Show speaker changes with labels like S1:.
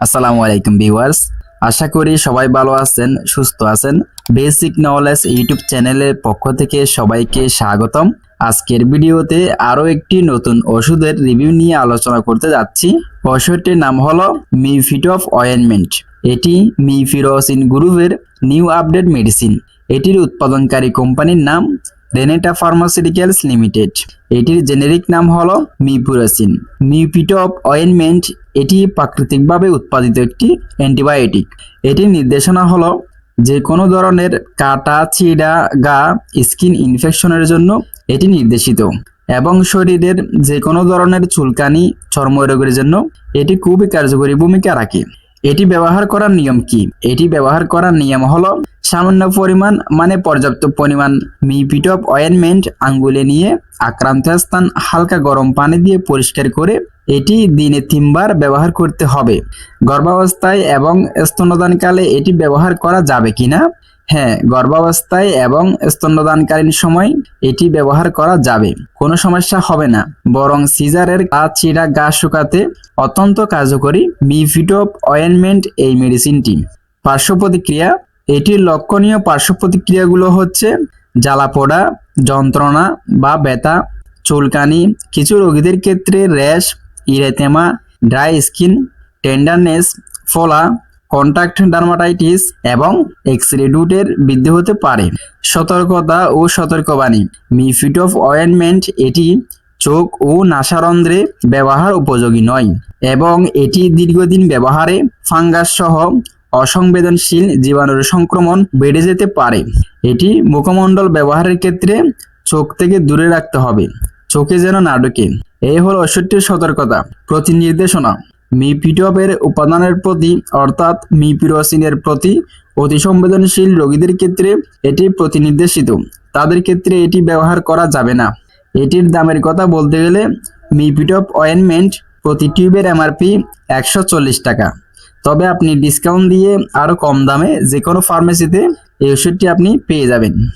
S1: আসসালামু আলাইকুম ভিউয়ার্স। আশা করি সবাই ভালো আছেন, সুস্থ আছেন। বেসিক নলেজ ইউটিউব চ্যানেলের পক্ষ থেকে সবাইকে স্বাগতম। আজকের ভিডিওতে আরও একটি নতুন ওষুধের রিভিউ নিয়ে আলোচনা করতে যাচ্ছি। ওষুধটির নাম হলো মিফিট অফ অয়েনমেন্ট। এটি মিফিরোসিন গ্রুপের নিউ আপডেট মেডিসিন। এটির উৎপাদনকারী কোম্পানির নাম রেনেটা ফার্মাসিউটিক্যালস লিমিটেড এটির জেনেরিক নাম হলো মিপুরাসিন মিউপিটপ অয়েনমেন্ট এটি প্রাকৃতিকভাবে উৎপাদিত একটি অ্যান্টিবায়োটিক এটির নির্দেশনা হলো যে কোনো ধরনের কাটা ছিঁড়া গা স্কিন ইনফেকশনের জন্য এটি নির্দেশিত। এবং শরীরের যে কোনো ধরনের চুলকানি, চর্মরোগের জন্য এটি খুবই কার্যকরী ভূমিকা রাখে। এটি ব্যবহার করার নিয়ম কি? এটি ব্যবহার করার নিয়ম হল সামান্য পরিমাণ মানে পর্যাপ্ত পরিমাণ মিপিট অফ অয়েনমেন্ট আঙ্গুলে নিয়ে আক্রান্ত স্থান হালকা গরম পানি দিয়ে পরিষ্কার করে এটি দিনে তিনবার ব্যবহার করতে হবে। গর্ভাবস্থায় এবং স্তনদানকালে এটি ব্যবহার করা যাবে কিনা? হ্যাঁ গর্ভাবস্থায় এবং স্তন্যদানকালীন সময় এটি ব্যবহার করা যাবে। কোনো সমস্যা হবে না। বরং সিজারের গা চিরা গা শুকাতে অত্যন্ত কার্যকরী মিফিটপ অয়েনমেন্ট এই মেডিসিনটি। পার্শ্ব প্রতিক্রিয়া, এটির লক্ষণীয় পার্শ্ব প্রতিক্রিয়াগুলো হচ্ছে জ্বালাপোড়া, যন্ত্রণা বা ব্যথা, চুলকানি, কিছু রোগীদের ক্ষেত্রে rash erythema dry skin, tenderness, ফোলা কন্ট্যাক্ট ডার্মাটাইটিস এবং এক্সরে ডুটের বৃদ্ধি হতে পারে। সতর্কতা ও সতর্কবাণী। মিফিট অফ অয়েনমেন্ট এটি চোখ ও নাসারন্ধ্রে ব্যবহার উপযোগী নয় এবং এটি দীর্ঘদিন ব্যবহারে ফাঙ্গাস সহ অসংবেদনশীল জীবাণুর সংক্রমণ বেড়ে যেতে পারে। এটি মুখমণ্ডল ব্যবহারের ক্ষেত্রে চোখ থেকে দূরে রাখতে হবে। চোখে যেন না ঢোকে। এই হল ওষুধটির সতর্কতা। প্রতি নির্দেশনা মিপিটপের উপাদানের প্রতি, অর্থাৎ মিপিরোসিনের প্রতি, অতি সংবেদনশীল রোগীদের ক্ষেত্রে এটি প্রতিনির্দেশিত। তাদের ক্ষেত্রে এটি ব্যবহার করা যাবে না। এটির দামের কথা বলতে গেলে মিপিটপ অয়েনমেন্ট প্রতি টিউবের এমআরপি একশো চল্লিশ টাকা। তবে আপনি ডিসকাউন্ট দিয়ে আরও কম দামে যে কোনো ফার্মেসিতে এই ওষুধটি আপনি পেয়ে যাবেন।